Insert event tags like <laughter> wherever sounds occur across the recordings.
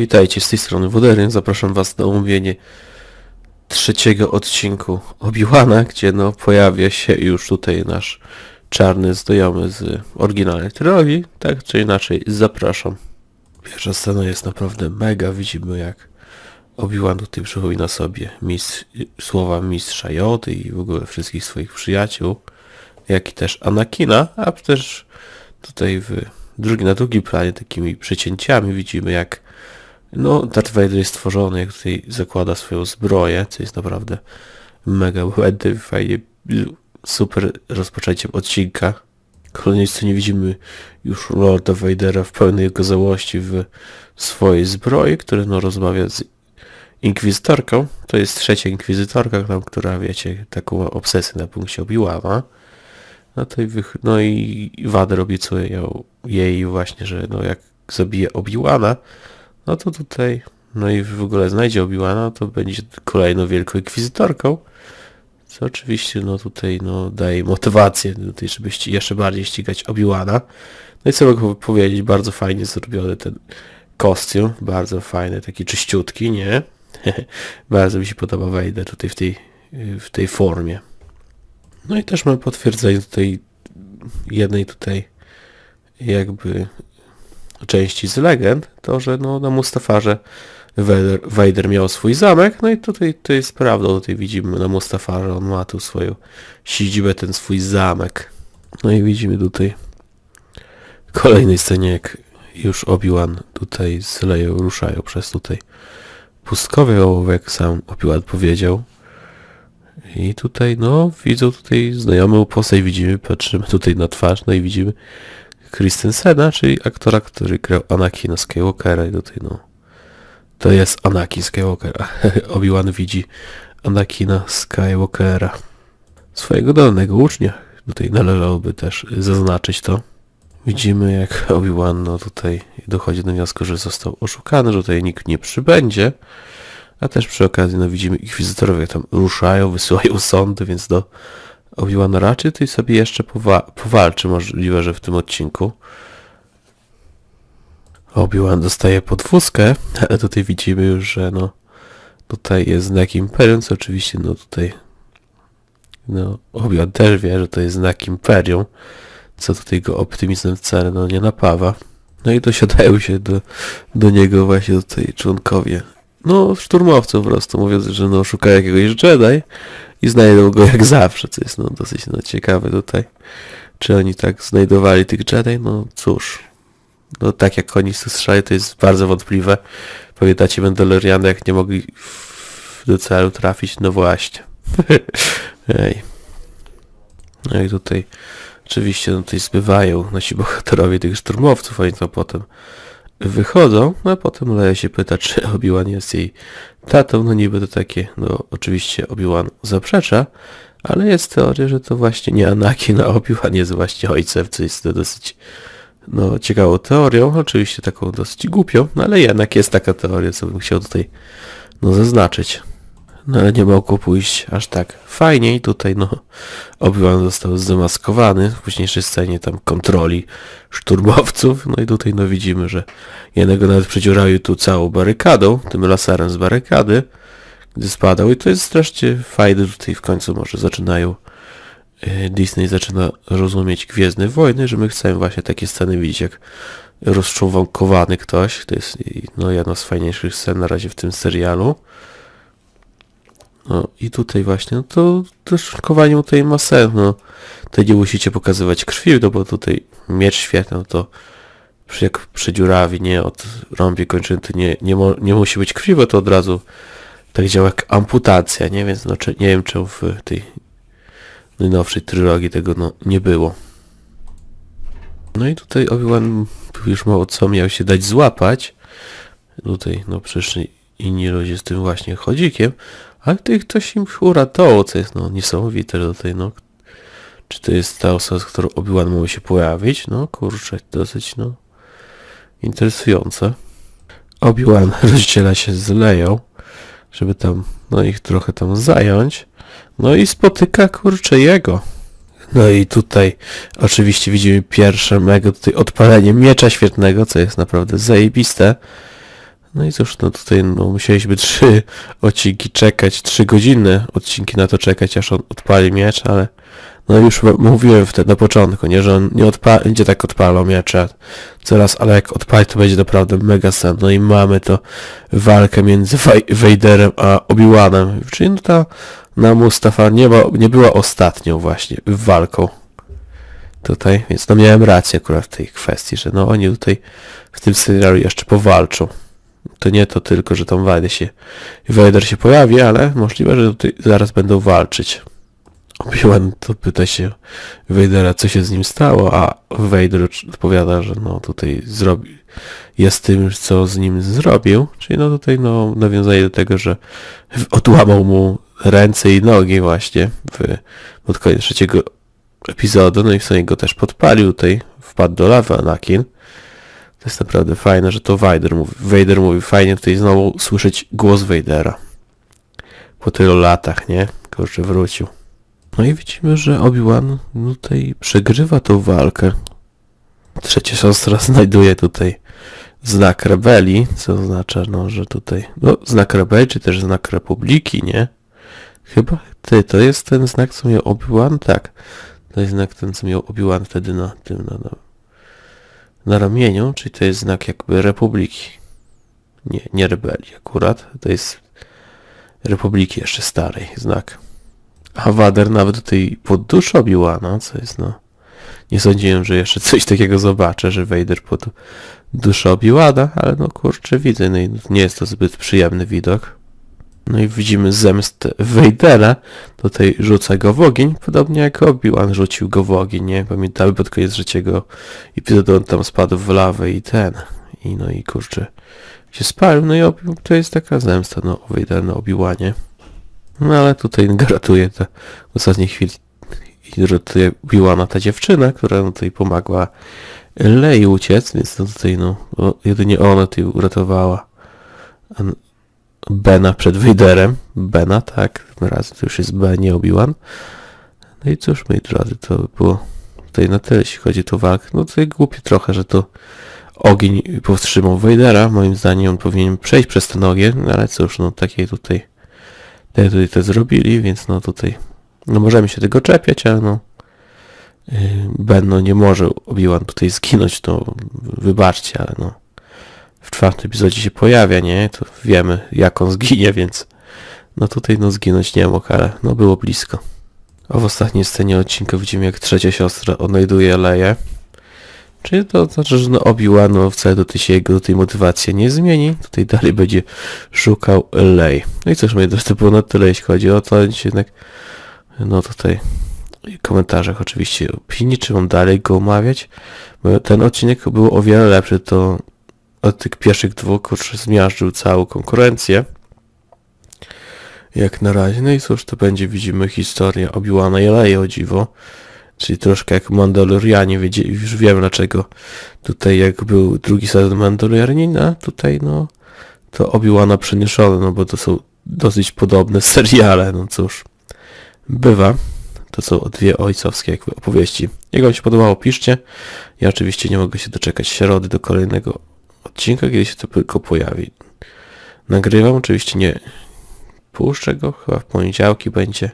Witajcie, z tej strony Wudery. Zapraszam was na omówienie trzeciego odcinku Obi-Wana, gdzie no pojawia się już tutaj nasz czarny znajomy z oryginalnej trylogii. Tak czy inaczej, zapraszam. Pierwsza scena jest naprawdę mega. Widzimy jak Obi-Wan tutaj przypomina sobie mis- słowa mistrza Jody i w ogóle wszystkich swoich przyjaciół, jak i też Anakina, a też tutaj w drugi, na drugim planie takimi przecięciami widzimy jak no Darth Vader jest stworzony, jak tutaj zakłada swoją zbroję, co jest naprawdę mega ładne, fajnie, super rozpoczęciem odcinka. W kolejnej scenie widzimy już Lorda Vadera w pełnej okazałości w swojej zbroi, który no rozmawia z inkwizytorką. To jest trzecia inkwizytorka, która wiecie, taką obsesję na punkcie Obi-Wana. No to i, wych- no i Wader obiecuje ją, jej właśnie, że no jak zabije Obi-Wana, no to tutaj, no i w ogóle znajdzie Obi-Wana, to będzie kolejną wielką inkwizytorką. Co oczywiście, no tutaj, no daje motywację tutaj, żeby jeszcze bardziej ścigać Obi-Wana. No i co mogę powiedzieć, bardzo fajnie zrobiony ten kostium, bardzo fajny, taki czyściutki, nie? <laughs> bardzo mi się podoba Vader tutaj w tej, w tej formie. No i też mam potwierdzenie tutaj jednej tutaj jakby części z legend, to że no, na Mustafarze Vader, miał swój zamek, no i tutaj to jest prawda, tutaj widzimy na Mustafarze, on ma tu swoją siedzibę, ten swój zamek. No i widzimy tutaj w kolejnej scenie, jak już Obi-Wan tutaj z Leją ruszają przez tutaj pustkowie ołówek, sam Obi-Wan powiedział. I tutaj, no, widzą tutaj znajomą postać, widzimy, patrzymy tutaj na twarz, no i widzimy Christensena, czyli aktora, który grał Anakina Skywalkera i tutaj, no, to jest Anakin Skywalker. <laughs> Obi-Wan widzi Anakina Skywalkera. Swojego dolnego ucznia. Tutaj należałoby też zaznaczyć to. Widzimy jak Obi-Wan no tutaj dochodzi do wniosku, że został oszukany, że tutaj nikt nie przybędzie. A też przy okazji no widzimy inkwizytorowie tam ruszają, wysyłają sądy, więc do Obi-Wan raczej tutaj sobie jeszcze powa- powalczy możliwe, że w tym odcinku. Obi-Wan dostaje podwózkę, ale tutaj widzimy już, że no tutaj jest znak Imperium, co oczywiście no tutaj no Obi-Wan też wie, że to jest znak Imperium, co tutaj go optymizmem wcale no nie napawa. No i dosiadają się do, do niego właśnie tutaj członkowie no szturmowców po prostu, mówiąc, że no szukają jakiegoś Jedi i znajdą go jak zawsze, co jest no dosyć no, ciekawe tutaj. Czy oni tak znajdowali tych Jedi? No cóż, no tak jak oni słyszeli, to jest bardzo wątpliwe. Pamiętacie Mandaloriany, jak nie mogli do celu trafić? No właśnie. <laughs> Ej. No i tutaj oczywiście no tutaj zbywają nasi bohaterowie tych szturmowców, oni to potem wychodzą, no a potem Leia się pyta, czy Obi-Wan jest jej tatą, no niby to takie, no oczywiście Obi-Wan zaprzecza, ale jest teoria, że to właśnie nie Anakin, a Obi-Wan jest właśnie ojcem, co jest to dosyć no, ciekawą teorią, oczywiście taką dosyć głupią, no ale jednak jest taka teoria, co bym chciał tutaj no, zaznaczyć. No ale nie mogło pójść aż tak fajnie i tutaj no Obi-Wan został zdemaskowany w późniejszej scenie tam kontroli szturmowców, no i tutaj no widzimy, że jednego nawet przedziurały tu całą barykadą, tym laserem z barykady, gdy spadał i to jest strasznie fajne tutaj w końcu może zaczynają e, Disney zaczyna rozumieć Gwiezdne Wojny, że my chcemy właśnie takie sceny widzieć, jak rozczłonkowany ktoś. To jest no, jedna z fajniejszych scen na razie w tym serialu. No i tutaj właśnie, no to to szkowanie tutaj ma sens, no. Tutaj nie musicie pokazywać krwi, no bo tutaj miecz świetny, no to jak przedziurawi, nie, od rąbie kończyny, to nie, nie, mo, nie musi być krwi, bo to od razu tak działa jak amputacja, nie? Więc no, czy, nie wiem, czemu w tej najnowszej trylogii tego no, nie było. No i tutaj Obi-Wan już mało co miał się dać złapać. Tutaj no przyszli inni ludzie z tym właśnie chodzikiem, ale tutaj ktoś im uratował, co jest no niesamowite że tutaj no. Czy to jest ta osoba, z którą Obi-Wan mógł się pojawić? No kurczę, dosyć no interesujące. Obi-Wan <laughs> rozdziela się z Leją, żeby tam no ich trochę tam zająć. No i spotyka kurczę jego. No i tutaj oczywiście widzimy pierwsze mega tutaj odpalenie miecza świetnego, co jest naprawdę zajebiste. No i cóż, no tutaj no, musieliśmy trzy <laughs> odcinki czekać, trzy godzinne odcinki na to czekać, aż on odpali miecz, ale no już mówiłem wtedy na początku, nie, że on nie odpa- będzie tak odpalał miecza coraz, ale jak odpali to będzie naprawdę mega sen. No i mamy to walkę między Vaderem a Obi-Wanem, czyli no ta na Mustafa nie, nie była ostatnią właśnie walką tutaj, więc no miałem rację akurat w tej kwestii, że no oni tutaj w tym scenariuszu jeszcze powalczą. To nie to tylko, że tam Vader się, Vader się pojawi, ale możliwe, że tutaj zaraz będą walczyć. Obi-Wan to pyta się Vadera, co się z nim stało, a Vader odpowiada, że no tutaj zrobi, jest tym, co z nim zrobił, czyli no tutaj no nawiązanie do tego, że odłamał mu ręce i nogi właśnie w, pod koniec trzeciego epizodu, no i w sumie go też podpalił tutaj, wpadł do lawy Anakin. To jest naprawdę fajne, że to Vader mówi, Vader mówi fajnie tutaj znowu słyszeć głos Vadera. Po tylu latach, nie? Kurczę, wrócił. No i widzimy, że Obi-Wan no tutaj przegrywa tą walkę. Trzecia siostra <laughs> znajduje tutaj znak rebelii, co oznacza, no, że tutaj, no, znak rebelii, czy też znak republiki, nie? Chyba, ty, to jest ten znak, co miał Obi-Wan? Tak. To jest znak ten, co miał Obi-Wan wtedy na tym, na, na, na ramieniu, czyli to jest znak jakby republiki. Nie, nie rebelii akurat, to jest republiki jeszcze starej znak. A Wader nawet tutaj podduszy Obi-Wana, co jest no... Nie sądziłem, że jeszcze coś takiego zobaczę, że Vader pod duszę Obi-Wana, ale no kurczę widzę, no i nie jest to zbyt przyjemny widok. No i widzimy zemstę Vadera, tutaj rzuca go w ogień, podobnie jak Obi-Wan rzucił go w ogień, nie? Pamiętamy pod koniec trzeciego epizodu on tam spadł w lawę i ten, i no i kurczę się spalił, no i to jest taka zemsta, no Vader na Obi-Wanie. No ale tutaj ratuje to w ostatniej chwili. I ratuje Obi-Wana ta dziewczyna, która tutaj pomagła. Lei uciec, więc no tutaj no jedynie ona tutaj uratowała Bena przed Vaderem. Bena, tak, tym razem to już jest Ben, nie Obi-Wan. No i cóż, moi drodzy, to było tutaj na tyle, jeśli chodzi o tą walkę. No tutaj głupie trochę, że to ogień powstrzymał Vadera. Moim zdaniem on powinien przejść przez ten ogień, no ale cóż, no takie tutaj, te tutaj to zrobili, więc no tutaj, no możemy się tego czepiać, ale no yy, Ben no nie może Obi-Wan tutaj zginąć, no wybaczcie, ale no w czwartym epizodzie się pojawia, nie? To wiemy jak on zginie, <laughs> więc no tutaj no zginąć nie mógł, ale no było blisko. A w ostatniej scenie odcinka widzimy jak trzecia siostra odnajduje Leję. Czyli to znaczy, że no Obi-Wan no, wcale do tej, jego do tej motywacji nie zmieni. Tutaj dalej będzie szukał Lej. No i cóż, moi drodzy, to było na tyle, jeśli chodzi o to, jednak no tutaj w komentarzach oczywiście opinii, czy mam dalej go omawiać. Bo ten odcinek był o wiele lepszy, to od tych pierwszych dwóch kurczę zmiażdżył całą konkurencję. Jak na razie. No i cóż, to będzie, widzimy, historia Obi-Wana i o dziwo. Czyli troszkę jak Mandalorianie, już wiem dlaczego tutaj jak był drugi sezon Mandalorianina, tutaj no to Obi-Wana przeniesiono, no bo to są dosyć podobne <laughs> seriale, no cóż. Bywa. To są dwie ojcowskie jakby opowieści. Jak wam się podobało, piszcie. Ja oczywiście nie mogę się doczekać środy do kolejnego odcinka, kiedy się to tylko pojawi. Nagrywam, oczywiście nie puszczę go, chyba w poniedziałki będzie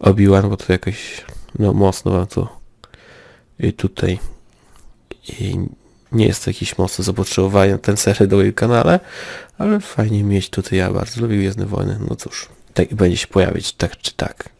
Obi-Wan, bo to jakoś no mocno wam to i tutaj i nie jest to jakiś mocno zapotrzebowanie na ten serial do moim kanale, ale fajnie mieć tutaj, ja bardzo lubię Gwiezdne Wojny, no cóż, tak będzie się pojawić, tak czy tak.